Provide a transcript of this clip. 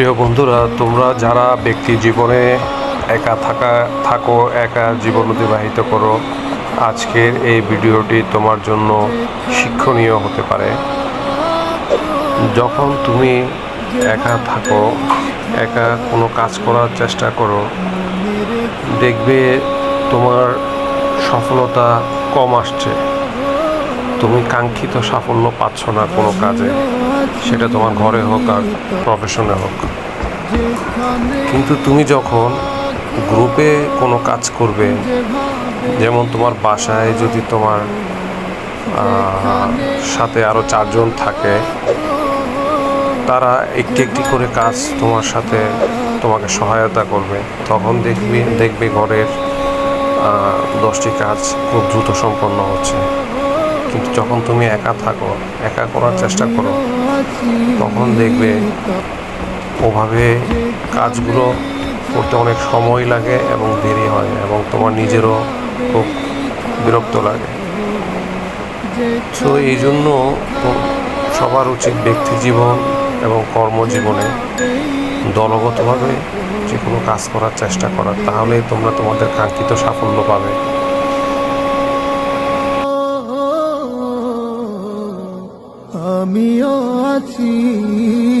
প্রিয় বন্ধুরা, তোমরা যারা ব্যক্তি জীবনে একা থাকা, থাকো, একা জীবন অতিবাহিত করো, আজকের এই ভিডিওটি তোমার জন্য শিক্ষণীয় হতে পারে। যখন তুমি একা থাকো, একা কোনো কাজ করার চেষ্টা করো, দেখবে তোমার সফলতা কম আসছে। তুমি কাঙ্ক্ষিত সাফল্য পাচ্ছ না কোনো কাজে। সেটা তোমার ঘরে হোক আর প্রফেশনে হোক। কিন্তু তুমি যখন গ্রুপে কোনো কাজ করবে, যেমন তোমার বাসায় যদি তোমার সাথে আরও চারজন থাকে, তারা একটি একটি করে কাজ তোমার সাথে তোমাকে সহায়তা করবে, তখন দেখবি, দেখবে ঘরের দশটি কাজ খুব দ্রুত সম্পন্ন হচ্ছে। যখন তুমি একা থাকো, একা করার চেষ্টা করো, তখন দেখবে ওভাবে কাজগুলো করতে অনেক সময় লাগে এবং দেরি হয় এবং তোমার নিজেরও খুব বিরক্ত লাগে। তো এই জন্য সবার উচিত ব্যক্তি জীবন এবং কর্মজীবনে দলগতভাবে যে কোনো কাজ করার চেষ্টা করা, তাহলেই তোমরা তোমাদের কাঙ্ক্ষিত সাফল্য পাবে। আমিও আছি।